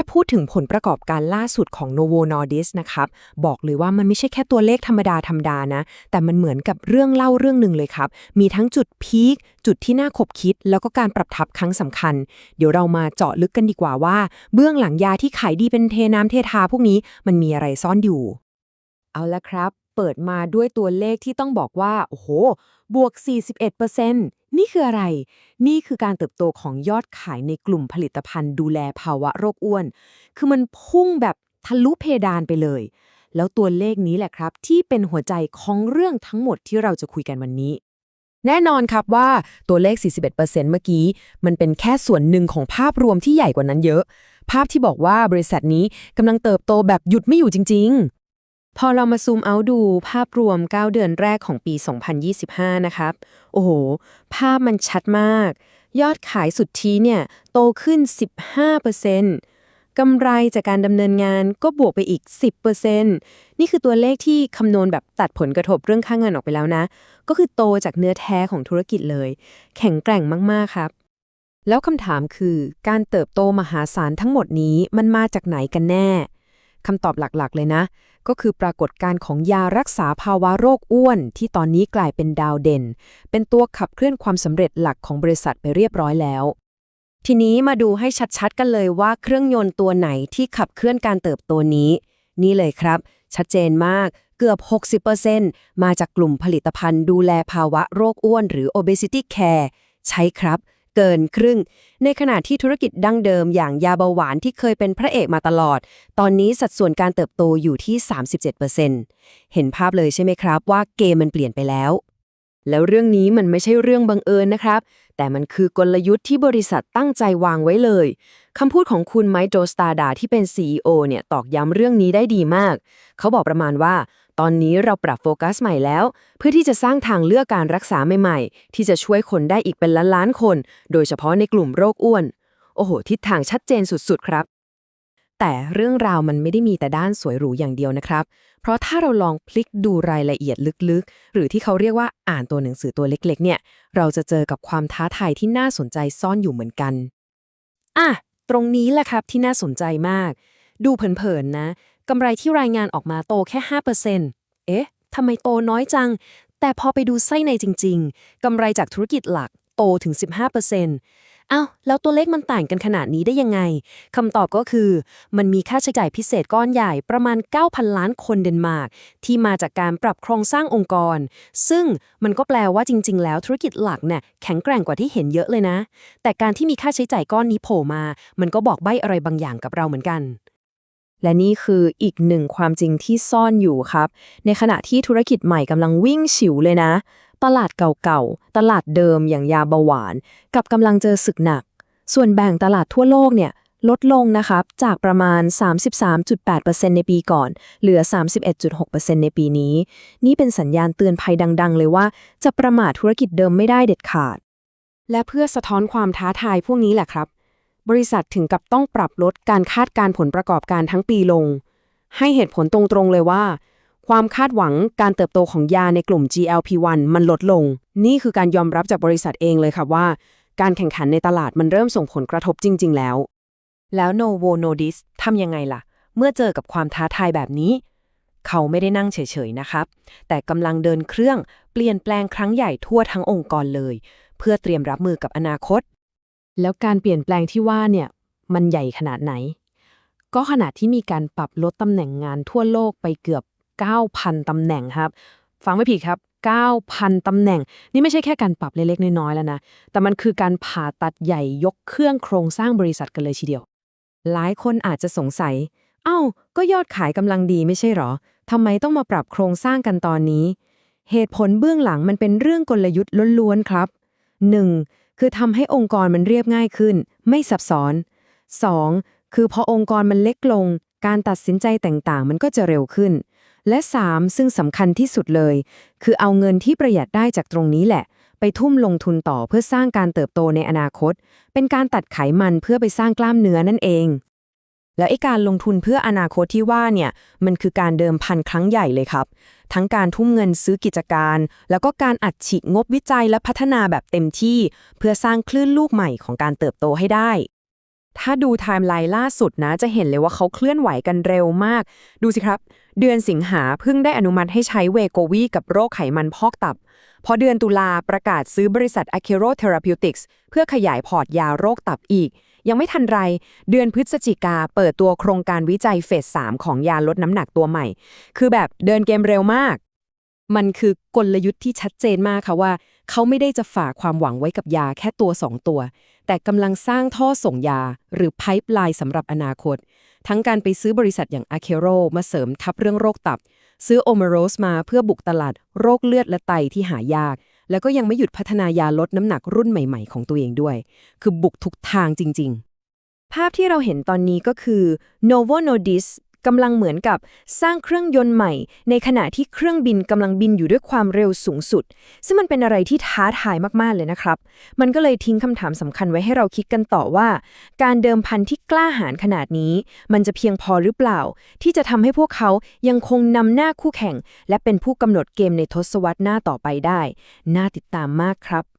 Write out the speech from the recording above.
ถ้าพูดถึงผลประกอบการล่าสุดของ Novo Nordisk นะครับบอกเลยว่ามันไม่ใช่แค่ตัวเลขธรรมดาธรรมดานะ แต่มันเหมือนกับเรื่องเล่าเรื่องหนึ่งเลยครับ มีทั้งจุดพีคจุดที่น่าขบคิด แล้วก็การปรับทับครั้งสำคัญ เดี๋ยวเรามาเจาะลึกกันดีกว่าว่า เบื้องหลังยาที่ขายดีเป็นเทน้ำเททาพวกนี้มันมีอะไรซ่อนอยู่ เอาละครับ เปิดมาด้วยตัวเลขที่ต้องบอกว่าโอ้โห บวก 41%นี่คืออะไร นี่คือการเติบโตของยอดขายในกลุ่มผลิตภัณฑ์ดูแลภาวะโรคอ้วน คือมันพุ่งแบบทะลุเพดานไปเลย แล้วตัวเลขนี้แหละครับ ที่เป็นหัวใจของเรื่องทั้งหมดที่เราจะคุยกันวันนี้ แน่นอนครับว่าตัวเลข 41%เมื่อกี้ มันเป็นแค่ส่วนหนึ่งของภาพรวมที่ใหญ่กว่านั้นเยอะ ภาพที่บอกว่าบริษัทนี้กำลังเติบโตแบบหยุดไม่อยู่จริง พอเรามาซูมเอาดูภาพรวม 9 เดือนแรกของปี 2025 นะครับ โอ้โห ภาพมันชัดมาก ยอดขายสุดทธิเนี่ย โตขึ้น 15%กำไรจากการดำเนินงานก็บวกไปอีก 10%นี่คือตัวเลขที่คำนวณแบบตัดผลกระทบเรื่องค่าเงินออกไปแล้วนะ ก็คือโตจากเนื้อแท้ของธุรกิจเลย แข็งแกร่งมาก ๆ ครับ แล้วคำถามคือการเติบโตมหาศาลทั้งหมดนี้มันมาจากไหนกันแน่คำตอบหลักๆ เลยนะ ก็คือปรากฏการณ์ของยารักษาภาวะโรคอ้วน ที่ตอนนี้กลายเป็นดาวเด่น เป็นตัวขับเคลื่อนความสำเร็จหลักของบริษัทไปเรียบร้อยแล้ว ทีนี้มาดูให้ชัดๆ กันเลยว่าเครื่องยนต์ตัวไหนที่ขับเคลื่อนการเติบโตนี้ นี่เลยครับ ชัดเจนมากเกือบ 60%มาจากกลุ่มผลิตภัณฑ์ดูแลภาวะโรคอ้วน หรือ obesity care ใช่ครับ เกินครึ่ง ในขณะที่ธุรกิจดั้งเดิมอย่างยาเบาหวานที่เคยเป็นพระเอกมาตลอด ตอนนี้สัดส่วนการเติบโตอยู่ที่ 37%เห็นภาพเลยใช่ไหมครับว่าเกมมันเปลี่ยนไปแล้ว แล้วเรื่องนี้มันไม่ใช่เรื่องบังเอิญนะครับ แต่มันคือกลยุทธ์ที่บริษัทตั้งใจวางไว้เลยคำพูดของคุณไมโจสตาดาที่เป็น CEO เนี่ยตอกย้ำเรื่องนี้ได้ดีมาก เขาบอกประมาณว่า ตอนนี้เราปรับโฟกัสใหม่แล้ว เพื่อที่จะสร้างทางเลือกการรักษาใหม่ๆ ที่จะช่วยคนได้อีกเป็นล้านๆคน โดยเฉพาะในกลุ่มโรคอ้วน โอ้โห ทิศทางชัดเจนสุดๆครับ แต่เรื่องราวมันไม่ได้มีแต่ด้านสวยหรูอย่างเดียวนะครับ เพราะถ้าเราลองพลิกดูรายละเอียดลึกๆ หรือที่เขาเรียกว่าอ่านตัวหนังสือตัวเล็ก ๆ เนี่ย เราจะเจอกับความท้าทายที่น่าสนใจซ่อนอยู่เหมือนกันอะตรงนี้แหละครับที่น่าสนใจมาก ดูเผินๆนะ กำไรที่รายงานออกมาโตแค่ 5%เอ๊ะทำไมโตน้อยจัง แต่พอไปดูไส้ในจริง ๆ กำไรจากธุรกิจหลักโตถึง 15%อ้าวแล้วตัวเลขมันต่างกันขนาดนี้ได้ยังไงคำตอบก็คือ มันมีค่าใช้จ่ายพิเศษก้อนใหญ่ประมาณ 9,000 ล้านคนเดนมาร์กที่มาจากการปรับโครงสร้างองค์กร ซึ่งมันก็แปลว่าจริง ๆ แล้วธุรกิจหลักเนี่ยแข็งแกร่งกว่าที่เห็นเยอะเลยนะ แต่การที่มีค่าใช้จ่ายก้อนนี้โผล่มา มันก็บอกใบ้อะไรบางอย่างกับเราเหมือนกัน และนี่คืออีกหนึ่งความจริงที่ซ่อนอยู่ครับ ในขณะที่ธุรกิจใหม่กำลังวิ่งฉิวเลยนะ ตลาดเก่าๆ ตลาดเดิมอย่างยาเบาหวาน กับกำลังเจอศึกหนัก ส่วนแบ่งตลาดทั่วโลกเนี่ยลดลงนะครับ จากประมาณ 33.8%ในปีก่อน เหลือ 31.6%ในปีนี้ นี่เป็นสัญญาณเตือนภัยดัง ๆ เลยว่า จะประมาทธุรกิจเดิมไม่ได้เด็ดขาด และเพื่อสะท้อนความท้าทายพวกนี้แหละครับ บริษัทถึงกับต้องปรับลดการคาดการผลประกอบการทั้งปีลง ให้เหตุผลตรงๆเลยว่า ความคาดหวังการเติบโตของยาในกลุ่ม GLP-1 มันลดลง นี่คือการยอมรับจากบริษัทเองเลยค่ะว่า การแข่งขันในตลาดมันเริ่มส่งผลกระทบจริง ๆ แล้ว แล้ว Novo Nordisk ทำยังไงล่ะ เมื่อเจอกับความท้าทายแบบนี้ เขาไม่ได้นั่งเฉยๆนะครับ แต่กำลังเดินเครื่องเปลี่ยนแปลงครั้งใหญ่ทั่วทั้งองค์กรเลย เพื่อเตรียมรับมือกับอนาคต แล้วการเปลี่ยนแปลงที่ว่าเนี่ยมันใหญ่ขนาดไหน ก็ขนาดที่มีการปรับลดตำแหน่งงานทั่วโลกไปเกือบ 9,000ตำแหน่งครับ ฟังไม่ผิดครับ 9,000ตำแหน่ง นี่ไม่ใช่แค่การปรับเล็กๆน้อยๆแล้วนะ แต่มันคือการผ่าตัดใหญ่ยกเครื่องโครงสร้างบริษัทกันเลยทีเดียว หลายคนอาจจะสงสัย เอ้า ก็ยอดขายกำลังดีไม่ใช่หรอทำไมต้องมาปรับโครงสร้างกันตอนนี้ เหตุผลเบื้องหลังมันเป็นเรื่องกลยุทธ์ล้วนๆครับ 1. คือทำให้องค์กรมันเรียบง่ายขึ้น ไม่ซับซ้อน 2. คือพอองค์กรมันเล็กลง การตัดสินใจต่างๆ มันก็จะเร็วขึ้น และ 3. ซึ่งสำคัญที่สุดเลย คือเอาเงินที่ประหยัดได้จากตรงนี้แหละ ไปทุ่มลงทุนต่อเพื่อสร้างการเติบโตในอนาคต เป็นการตัดไขมันเพื่อไปสร้างกล้ามเนื้อนั่นเอง แล้วไอ้การลงทุนเพื่ออนาคตที่ว่าเนี่ยมันคือการเดิมพันครั้งใหญ่เลยครับ ทั้งการทุ่มเงินซื้อกิจการ แล้วก็การอัดฉีดงบวิจัยและพัฒนาแบบเต็มที่ เพื่อสร้างคลื่นลูกใหม่ของการเติบโตให้ได้ ถ้าดูไทม์ไลน์ล่าสุดนะ จะเห็นเลยว่าเขาเคลื่อนไหวกันเร็วมาก ดูสิครับ เดือนสิงหาเพิ่งได้อนุมัติให้ใช้เวโกวีกับโรคไขมันพอกตับพอเดือนตุลาประกาศซื้อบริษัท a c e r o Therapeutics เพื่อขยายพอร์ตยาโรคตับอีก ยังไม่ทันไร เดือนพฤศจิกาเปิดตัวโครงการวิจัยเฟส3ของยาลดน้ำหนักตัวใหม่ คือแบบเดินเกมเร็วมาก มันคือกลยุทธ์ที่ชัดเจนมากค่ะว่า เขาไม่ได้จะฝากความหวังไว้กับยาแค่ตัว 2 ตัว แต่กำลังสร้างท่อส่งยา หรือไพ p e ไลน์สำหรับอนาคต ทั้งการไปซื้อบริษัทอย่าง a k e r o มาเสริมทับเรื่องโรคตับ ซื้อ o m e r o s มาเพื่อบุกตลาดโรคเลือดและไตที่หายาก แล้วก็ยังไม่หยุดพัฒนายาลดน้ำหนักรุ่นใหม่ ๆ ของตัวเองด้วย คือบุกทุกทางจริง ๆ ภาพที่เราเห็นตอนนี้ก็คือ Novo Nordisk กำลังเหมือนกับสร้างเครื่องยนต์ใหม่ ในขณะที่เครื่องบินกำลังบินอยู่ด้วยความเร็วสูงสุด ซึ่งมันเป็นอะไรที่ท้าทายมากๆเลยนะครับ มันก็เลยทิ้งคำถามสำคัญไว้ให้เราคิดกันต่อว่า การเดิมพันที่กล้าหาญขนาดนี้ มันจะเพียงพอหรือเปล่า ที่จะทำให้พวกเขายังคงนำหน้าคู่แข่ง และเป็นผู้กำหนดเกมในทศวรรษหน้าต่อไปได้ น่าติดตามมากครับ